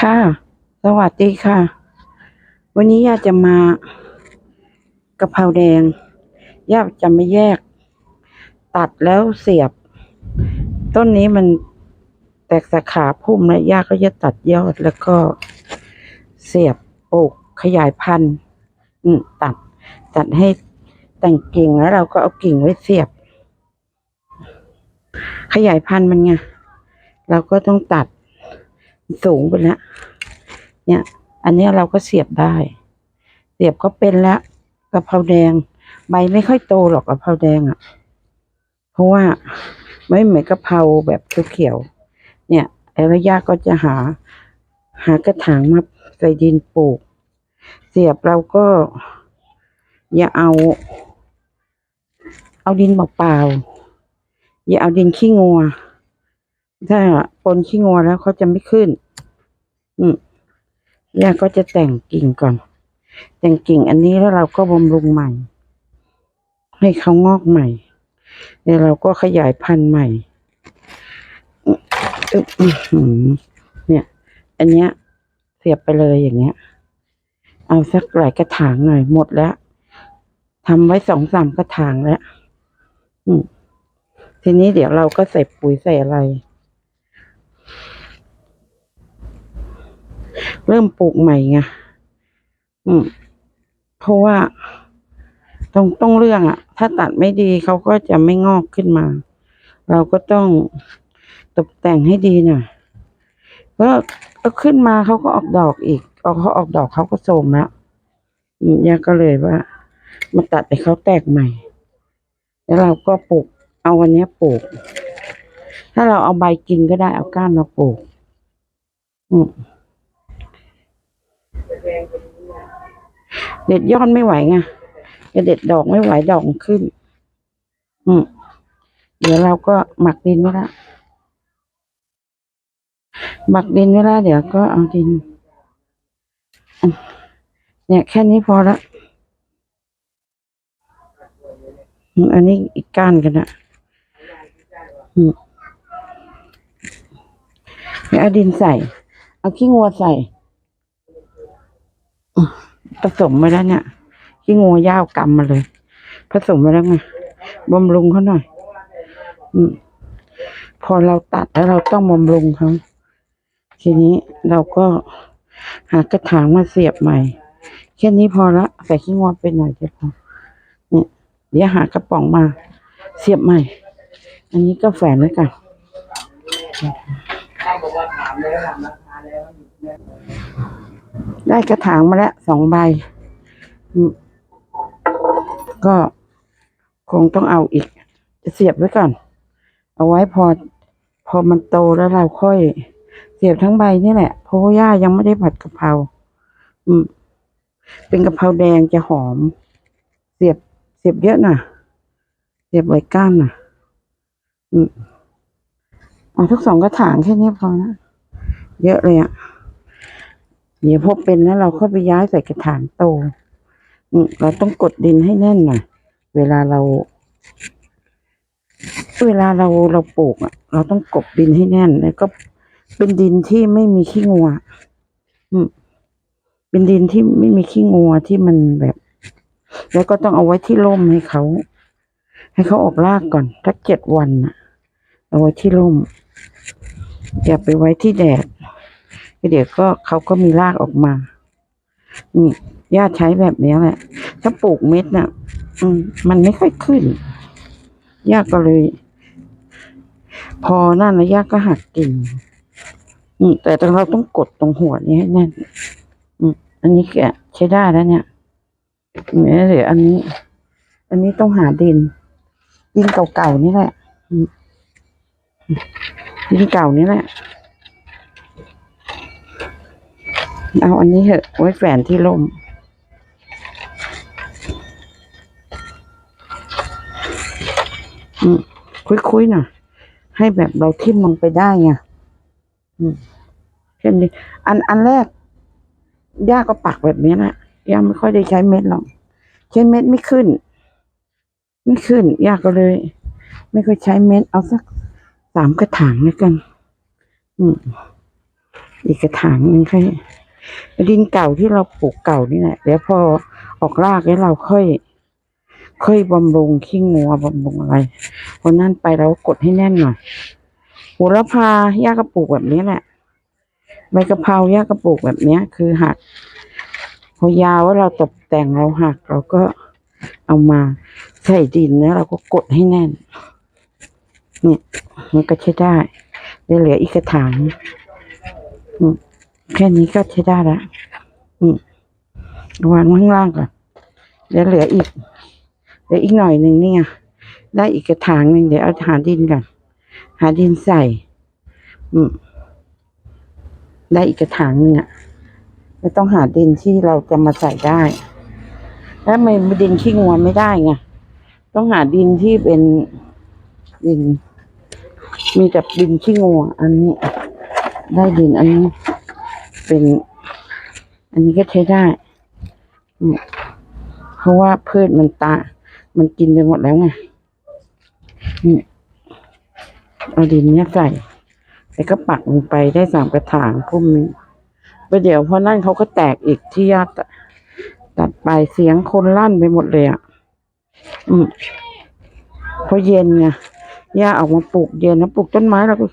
ค่ะ สวัสดีค่ะ วันนี้ย่าจะมากะเพราแดง ย่าจะไม่แยก ตัดแล้วเสียบ ต้นนี้มันแตกสาขาพุ่มแล้วย่าก็จะตัดยอดแล้วก็เสียบปลูกขยายพันธุ์ตัด ตัดให้แต่งกิ่งแล้วเราก็เอากิ่งไว้เสียบ ขยายพันธุ์มันไงเราก็ต้องตัด สูงไปแล้วเนี่ย อันนี้เราก็เสียบได้ เสียบก็เป็นแล้วกะเพราแดง ใบไม่ค่อยโตหรอกกะเพราแดงอะ่ะ เพราะว่าไม่เหมือนกะเพราแบบเขียวๆเนี่ยไอ้ระยะก็จะหา หากระถางมาใส่ดินปลูก เสียบเราก็ อย่าเอา เอาดินเปล่าๆอย่าเอาดินขี้งัว ถ้าปนขี้งัวแล้วเขาจะไม่ขึ้น อืมย่าก็จะแต่งกิ่งก่อน แต่งกิ่งอันนี้แล้วเราก็บำรุงใหม่ ให้เขางอกใหม่แล้วเราก็ขยายพันธุ์ใหม่เนี่ย อันเนี้ย เสียบไปเลยอย่างเงี้ย เอาสักหลายกระถางหน่อยหมดแล้วทำไว้สองสามกระถางแล้วทีนี้เดี๋ยวเราก็ใส่ปุ๋ยใส่อะไร เริ่มปลูกใหม่ไงอืม เพราะว่าต้องต้องเรื่องอะ่ะถ้าตัดไม่ดีเขาก็จะไม่งอกขึ้นมา เราก็ต้องตกแต่งให้ดีหน่อยก็ก็ขึ้นมาเขาก็ออกดอกอีกพอเขาออกดอกเขาก็โทรมแล้วย่าก็เลยว่ามาตัดให้เขาแตกใหม่ แล้วเราก็ปลูก เอาวันนี้ปลูก ถ้าเราเอาใบกินก็ได้เอาก้านมาปลูกอืมเด็ดยอดไม่ไหวไงจะเด็ดดอกไม่ไหวดอกขึ้น อืมเดี๋ยวเราก็หมักดินไว้ละหมักดินไว้ละเดี๋ยวก็เอาดิน เนี่ยแค่นี้พอละอันนี้อีกก้านกันนะอืม เดี๋ยวเอาดินใส่ เอาขี้งัวใส่ผสมไปแล้วเนี่ยขี้งูย่าวกำมาเลย ผสมไปแล้วไงบำรุงเขาหน่อยพอเราตัดแล้วเราต้องบำรุงเขาทีนี้เราก็หากระถางมาเสียบใหม่แค่นี้พอละใส่ขี้งูไปหน่อยจะพอเนี่ยเดี๋ยวหากระป๋องมา เสียบใหม่ อันนี้ก็แฝนไว้กัน ได้กระถางมาแล้วสองใบ ก็คงต้องเอาอีก จะเสียบไว้ก่อน เอาไว้พอ พอมันโตแล้วเราค่อย เสียบทั้งใบนี่แหละ เพราะว่าย่ายังไม่ได้ผัดกะเพราอืม เป็นกะเพราแดงจะหอม เสียบเสียบเยอะน่ะ เสียบไว้ก้านน่ะ อืมเอาทุกสองกระถางแค่นี้พอนะ เยอะเลยอะ่ะ เดี๋ยวพอเป็นแล้วเราค่อยไปย้ายใส่กระถางโตอืเราต้องกดดินให้แน่นหน่อย เวลาเรา เวลาเราเราปลูกอะ เราต้องกบดินให้แน่น แล้วก็เป็นดินที่ไม่มีขี้งัวอืมเป็นดินที่ไม่มีขี้งัวที่มันแบบ แล้วก็ต้องเอาไว้ที่ร่มให้เขา ให้เขาออกรากก่อนสักเจ็ดวันน่ะ เอาไว้ที่ร่มอย่าไปไว้ที่แดด เดี๋ยวก็เขาก็มีรากออกมาอืมย่าใช้แบบนี้แหละ ถ้าปลูกเม็ดน่ะอืมมันไม่ค่อยขึ้นย่าก็เลย พอนั่นแล้วย่าก็หักกิ่งอืมแต่เราต้องกดตรงหัวนี้ให้แน่นอืมอันนี้แกใช้ได้แล้วเนี่ยเนี่ยเดี๋ยวอันนี้ อันนี้ต้องหาดิน ดินเก่าๆนี่แหละดินเก่านี่แหละ เอาอันนี้เหอะไว้แฝนที่ร่มอืมคุยๆหน่อยให้แบบเราทิ่มลงไปได้ไงอืมเช่นนี้อันอันแรกย่าก็ปักแบบนี้นะย่าไม่ค่อยได้ใช้เม็ดหรอกใช้เม็ดไม่ขึ้น ไม่ขึ้นย่าก็เลย ไม่ค่อยใช้เม็ดเอาสักสามกระถางแล้วกัน อืมอีกกระถางหนึงค่ ดินเก่าที่เราปลูกเก่านี่แหละเดี๋ยวพอออกรากแล้วเราค่อย ค่อยบำรุงขี้งัวบำรุงอะไรพราะนั่นไปเรากดให้แน่นหน่อยโหระพาย่าก็ปลูกแบบนี้แหละใบกะเพราย่าก็ปลูกแบบเนี้ย คือหักพอยาวว่าเราตกแต่งเราหักเราก็เอามาใส่ดินแล้วเราก็กดให้แน่นเนี่ยมันก็ใช้ได้เดี๋ยวเหลืออีกกระถางอืม แค่นี้ก็ใช้ได้ละอืมวางข้างล่างก่อนเดี๋ยวเหลืออีกเหลืออีกหน่อยหนึ่งเนี่ยได้อีกกระถางหนึ่งเดี๋ยวเอาหาดินก่อนหาดินใส่ อืม ได้อีกกระถางหนึ่งอะไม่ต้องหาดินที่เราจะมาใส่ได้ แล้วไม่ดินขี้งัวไม่ได้ไงต้องหาดินที่เป็นดิน มีแต่ดินขี้งัวอันนี้ ได้ดินอันนี้ เป็น อันนี้ก็ใช้ได้ เพราะว่าพืชมันตา มันกินไปหมดแล้วไงนี่เอาดินเนี้ยใส่แล้วก็ปักลงไปได้สามกระถางพุ่มนี้ไปเดี๋ยวพอนั่นเขาก็แตกอีกที่ญาติตัดไปเสียงคนลั่นไปหมดเลยอะ อืมเพราะเย็นไงย่าออกมาปลูกเย็นนะปลูกต้นไม้เราก็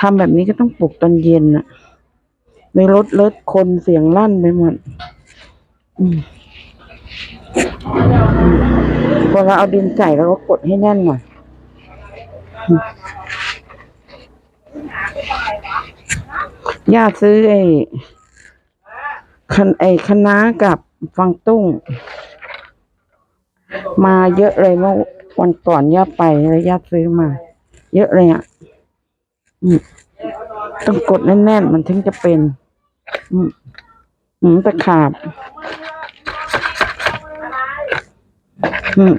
ทำแบบนี้ก็ต้องปลูกตอนเย็นอะ ในรถเลิศคนเสียงลั่นไปหมดพอเราเอาดินใส่เราก็กดให้แน่นหน่อยย่าซื้อไอ้คันไอ้คณะกับฟังตุ้ง มาเยอะเลยเมื่อวันก่อนย่าไปแล้วย่าซื้อมา เยอะเลยอะอืม ต้องกดแน่นๆ มันถึงจะเป็นอืมอืมตะขาบ อืม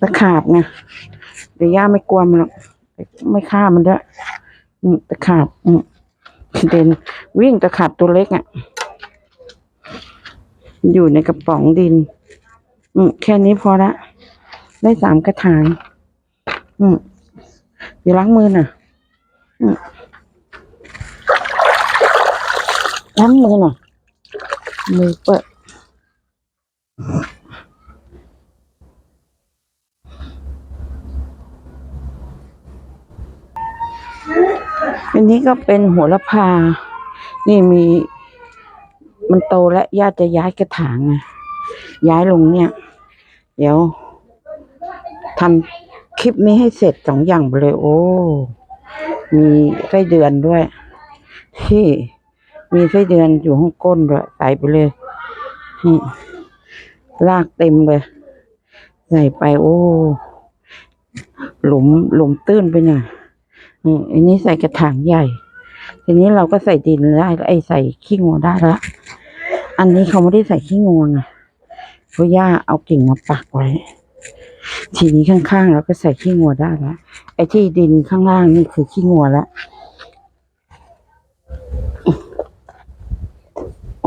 ตะขาบไงเดี๋ยวย่าไม่กลัวมันหรอกไม่ฆ่ามันด้วยอืมตะขาบ อืมเด่นวิ่งตะขาบตัวเล็กอะ อยู่ในกระป๋องดิน อืมแค่นี้พอละ ได้สามกระถางอืม เดี๋ยวล้างมือน่อยอืมล้างมือหน่อยมือเปิดอันนี้ก็เป็นโหัวละพา นี่มี มันโตแล้วญาติจะย้ายกระถางไงย้ายลงเนี่ย เดี๋ยวทำ คลิปนี้ให้เสร็จสองอย่างไปเลย โอ้ มีไส้เดือนด้วย ที่มีไส้เดือนอยู่ข้างก้นด้วยใส่ไปเลยลากเต็มเลย ใส่ไป โอ้ หลุมหลุมตื้นไปหน่อยอืมอันนี้ใส่กระถางใหญ่ ทีนี้เราก็ใส่ดินได้ไอ้ใส่ขี้งัวได้ละ อันนี้เขาไม่ได้ใส่ขี้งัวไงเพราะย่าเอากิ่งมาปักไว้ ทีนี้ข้างๆเราก็ใส่ขี้งัวได้และไอ้ที่ดินข้างล่างนี่คือขี้งัวละ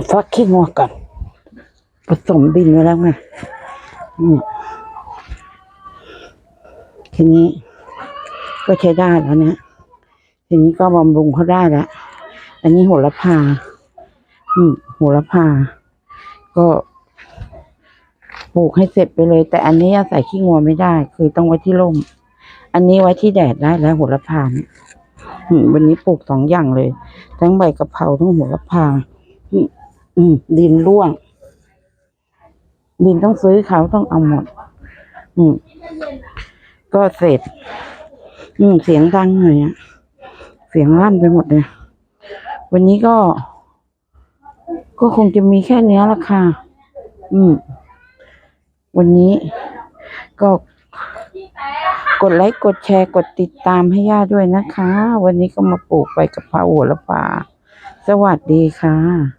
ฟักขี้งัวก่อนผสมดินไว้แล้วไงนี่ทีนี้ก็ใช้ได้แล้วนี่ยทีนี้ก็บำรุงเขาได้แล้วอันนี้โหระพาอืมโหระพา ก็ ลูกให้เสร็จไปเลย แต่อันนี้ใส่ขี้งัวไม่ได้ คือต้องไว้ที่ร่ม อันนี้ไว้ที่แดดได้แล้วโหระพานวันนี้ปลูกสองอย่างเลย ทั้งใบกะเพราทั้งโหระพาอืมดินร่วง ดินต้องซื้อเขาต้องเอาหมด อืม ก็เสร็จ อืม เสียงดังหน่อยอะเสียงลั่นไปหมดเลยวันนี้ก็ ก็คงจะมีแค่เนี้ยละค่ะ อืม วันนี้ก็กดไลค์ กดแชร์ กดติดตามให้ย่าด้วยนะคะ วันนี้ก็มาปลูกใบกะเพราหัวละพาสวัสดีค่ะ